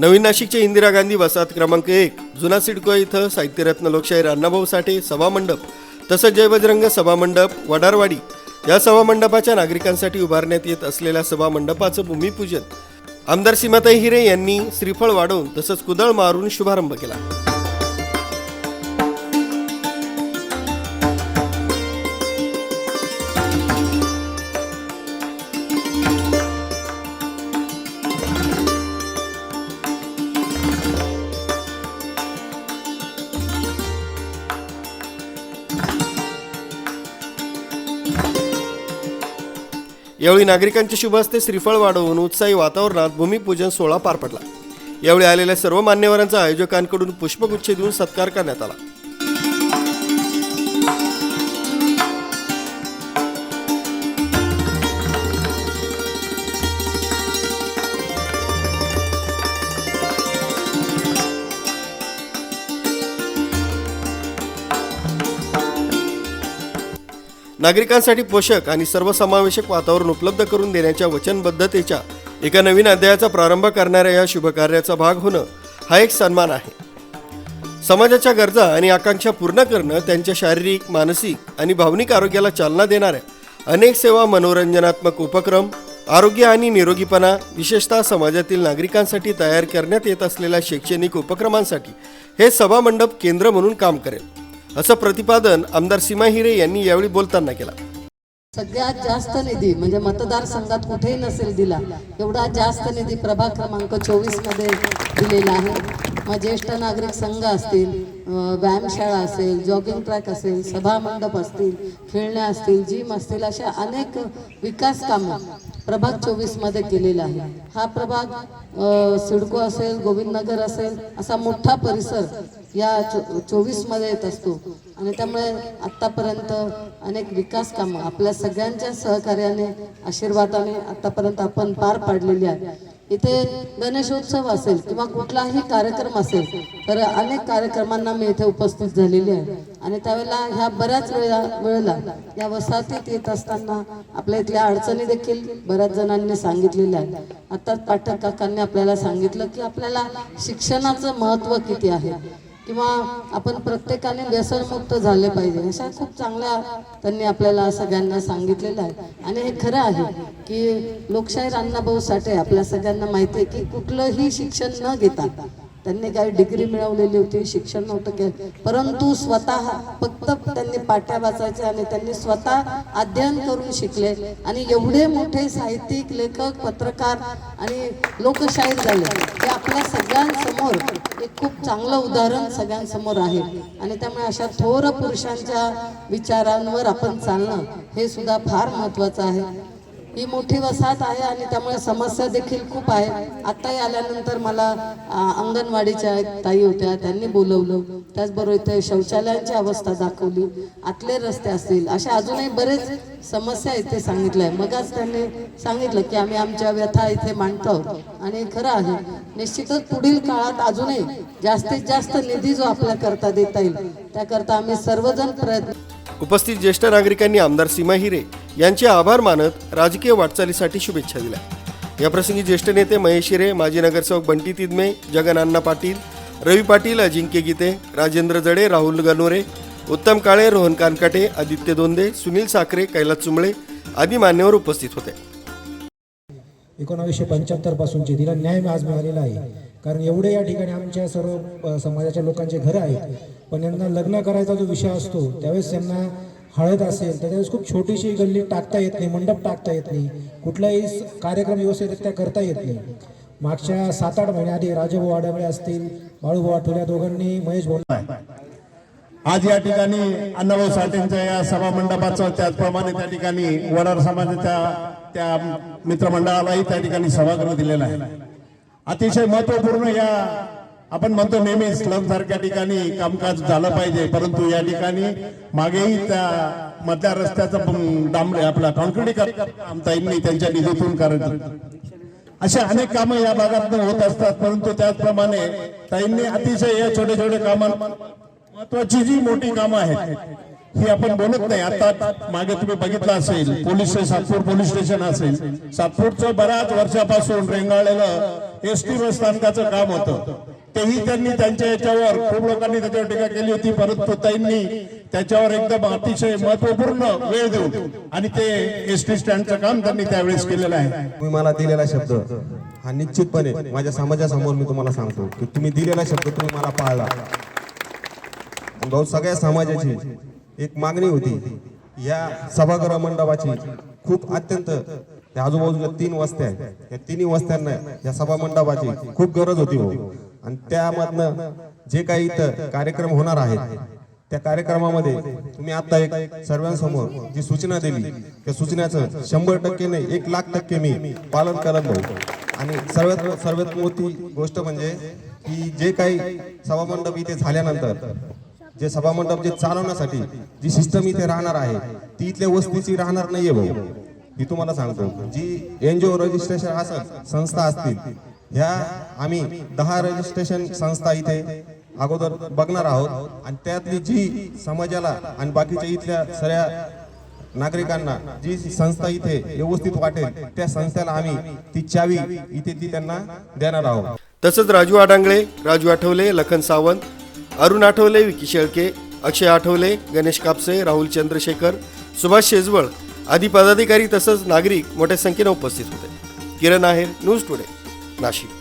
नवीन नाशिकच्या इंदिरा गांधी वसाहत क्रमांक एक जुना सिडको इथं साहित्यरत्न लोकशाहीर अण्णाभाऊ साठे सभामंडप तसंच जय बजरंग सभामंडप वडारवाडी या सभामंडपाच्या नागरिकांसाठी उभारण्यात येत असलेल्या सभामंडपाचं भूमिपूजन आमदार सीमाताई हिरे यांनी श्रीफळ वाढवून तसंच कुदळ मारून शुभारंभ केला. यावेळी नागरिकांच्या शुभ हस्ते श्रीफळ वाढवून उत्साही वातावरणात भूमिपूजन सोहळा पार पडला. यावेळी आलेल्या सर्व मान्यवरांचा आयोजकांकडून पुष्पगुच्छ देऊन सत्कार करण्यात आला. नागरिकांसाठी पोषक आणि सर्वसमावेशक वातावरण उपलब्ध करून देण्याच्या वचनबद्धतेच्या एका नवीन अध्यायाचा प्रारंभ करणाऱ्या या शुभकार्याचा भाग होणं हा एक सन्मान आहे. समाजाच्या गरजा आणि आकांक्षा पूर्ण करणं त्यांच्या शारीरिक मानसिक आणि भावनिक आरोग्याला चालना देणाऱ्या अनेक सेवा मनोरंजनात्मक उपक्रम आरोग्य आणि निरोगीपणा विशेषतः समाजातील नागरिकांसाठी तयार करण्यात येत असलेल्या शैक्षणिक उपक्रमांसाठी हे सभामंडप केंद्र म्हणून काम करेल. असं प्रतिपादन आमदार सीमा हिरे यांनी यावेळी बोलताना केला. सगळ्यात जास्त निधी म्हणजे मतदारसंघात कुठेही नसेल दिला एवढा जास्त निधी प्रभाग क्रमांक चोवीसमध्ये दिलेला आहे. मग ज्येष्ठ नागरिक संघ असतील व्यायामशाळा असेल जॉगिंग ट्रॅक असेल सभामंडप असतील खेळण्या असतील जिम असतील अशा अनेक विकास कामं प्रभाग चोवीसमध्ये केलेला आहे. हा प्रभाग सिडको असेल गोविंदनगर असेल असा मोठा परिसर या चोवीसमध्ये येत असतो. आणि त्यामुळे आतापर्यंत अनेक विकास कामं आपल्या सगळ्यांच्या सहकार्याने आशीर्वादाने आतापर्यंत आपण पार पाडलेली आहे इथे गणेशोत्सव असेल किंवा कुठलाही कार्यक्रम असेल तर अनेक कार्यक्रमांना मी इथे उपस्थित झालेली आहे. आणि त्यावेळेला ह्या बऱ्याच वेळा वेळेला या वसाहतीत येत असताना आपल्या इथल्या अडचणी देखील बऱ्याच जणांनी सांगितलेल्या आहेत. आत्ताच पाठक काकांनी आपल्याला सांगितलं की आपल्याला शिक्षणाचं महत्त्व किती आहे? किंवा आपण प्रत्येकाने व्यसनमुक्त झाले पाहिजे. अशा खूप चांगल्या त्यांनी आपल्याला सगळ्यांना सांगितलेलं आहे. आणि हे खरं आहे की लोकशाहीर अण्णाभाऊ साठे आपल्या सगळ्यांना माहिती आहे की कुठलंही शिक्षण न घेता त्यांनी काही डिग्री मिळवलेली होती शिक्षण नव्हतं केलं. परंतु स्वतः फक्त त्यांनी पाट्या वाचायच्या आणि त्यांनी स्वतः अध्ययन करून शिकले. आणि एवढे मोठे साहित्यिक लेखक पत्रकार आणि लोकशाहीर झाले. हे आपल्या सगळ्यांसमोर एक खूप चांगलं उदाहरण सगळ्यांसमोर आहे. आणि त्यामुळे अशा थोर पुरुषांच्या विचारांवर आपण चालणं हे सुद्धा फार महत्वाचं आहे. ही मोठी वसाहत आहे आणि त्यामुळे समस्या देखील खूप आहे. आत्ताही आल्यानंतर मला अंगणवाडीच्या ताई होत्या त्यांनी बोलवलं. त्याचबरोबर इथे शौचालयांची अवस्था दाखवली. आतले रस्ते असतील अशा अजूनही बरेच समस्या इथे सांगितल्या आहे मगच त्यांनी सांगितलं की आम्ही आमच्या व्यथा इथे मांडतो आणि खरं आहे. निश्चितच पुढील काळात अजूनही जास्तीत जास्त निधी जो आपल्या करता देता येईल त्याकरता आम्ही सर्वजण प्रयत्न उपस्थित ज्येष्ठ नागरिकांनी आमदार सीमा हिरे यांचे आभार मानत राजकीय वाटचालीसाठी शुभेच्छा दिल्या. याप्रसंगी ज्येष्ठ नेते महेश हिरे माजी नगरसेवक बंटी तिदमे जगन अण्णा पाटील रवी पाटील अजिंक्य गीते राजेंद्र जडे राहुल गनोरे उत्तम काळे रोहन कानकाटे आदित्य दोंदे सुनील साखरे कैलास चुंबळे आदी मान्यवर उपस्थित होते. एकोणावीसशे पंच्याहत्तर पासूनचे तिला न्याय आज मिळालेला आहे कारण एवढे या ठिकाणी आमच्या सर्व समाजाच्या लोकांचे घरं आहेत. पण यांना लग्न करायचा जो विषय असतो त्यावेळेस त्यांना हळद असेल तर त्यावेळेस खूप छोटीशी गल्ली टाकता येत नाही मंडप टाकता येत नाही. कुठलाही कार्यक्रम व्यवस्थितरित्या करता येत नाही. मागच्या सात आठ महिन्याआधी राजभाऊ आडवळे असतील बाळूभाऊ आठवल्या दोघांनी महेश बोलला आज या ठिकाणी अण्णाभाऊ साठेंच्या या सभा मंडपाचं त्याचप्रमाणे त्या ठिकाणी वडार समाजाच्या त्या मित्रमंडळालाही त्या ठिकाणी सभागृह दिलेला आहे. अतिशय महत्त्वपूर्ण या आपण म्हणतो नेहमी स्लम सारख्या ठिकाणी कामकाज झालं पाहिजे परंतु या ठिकाणी मागेही त्या मधल्या रस्त्याचं पण डांबरे आपला कॉन्क्रिटीकरण आमताईंनी त्यांच्या निधीतून करत अशा अनेक कामं या भागात होत असतात परंतु त्याचप्रमाणे ताईंनी अतिशय या छोटे छोटे कामां महत्वाची जी मोठी कामं आहेत ही आपण बोलत नाही. आता मागे तुम्ही बघितलं असेल police station Satpur police station असेल. सातपूरचं बऱ्याच वर्षापासून रेंगाळलेलं एस टी बस स्थानकाचं काम होतं. तेही त्यांनी त्यांच्या याच्यावर खूप लोकांनी त्याच्यावर टीका केली होती. परंतु त्यांनी त्याच्यावर एकदम अतिशय महत्त्वपूर्ण वेळ देऊन आणि ते एस टी स्टँडचं काम त्यांनी त्यावेळेस केलेलं आहे. तुम्ही मला दिलेला शब्द हा निश्चितपणे माझ्या समाजासमोर मी तुम्हाला सांगतो की तुम्ही दिलेला शब्द तुम्ही मला पाळला. भाऊ सगळ्या समाजाची एक मागणी होती. या सभागृह मंडपाची खूप अत्यंत त्या आजूबाजूला तीन वस्त्या आहेत. या तिन्ही वस्त्यांना या सभा मंडपाची खूप गरज होती हो. आणि त्यामधनं जे काही इथं कार्यक्रम होणार आहेत त्या कार्यक्रमामध्ये तुम्ही आता एक सर्वांसमोर जी सूचना दिली त्या सूचनेचं शंभर टक्के नाही एक लाख टक्के मी पालन करत भाऊ आणि सर्वात सर्वात मोठी गोष्ट म्हणजे की जे काही सभामंडप इथे झाल्यानंतर जे सभामंडप जे चालवण्यासाठी जी सिस्टम इथे राहणार आहे ती इथल्या वस्तीची राहणार नाहीये भाऊ. मी तुम्हाला सांगतो जी एनजीओ रजिस्ट्रेशन असं संस्था असतील ह्या आम्ही दहा रजिस्ट्रेशन संस्था इथे अगोदर बघणार आहोत. आणि त्यातली जी समाजाला आणि बाकीच्या इथल्या सगळ्या नागरिकांना जी संस्था इथे व्यवस्थित वाटेल त्या संस्थेला आम्ही ती चावी इथे ती त्यांना देणार आहोत. तसंच राजू आडांगळे राजू आठवले लखन सावंत अरुण आठवले विकी शेळके अक्षय आठवले गणेश कापसे राहुल चंद्रशेखर सुभाष शेजवळ आदी पदाधिकारी तसंच नागरिक मोठ्या संख्येने उपस्थित होते. Kiran Aher news today Nashik.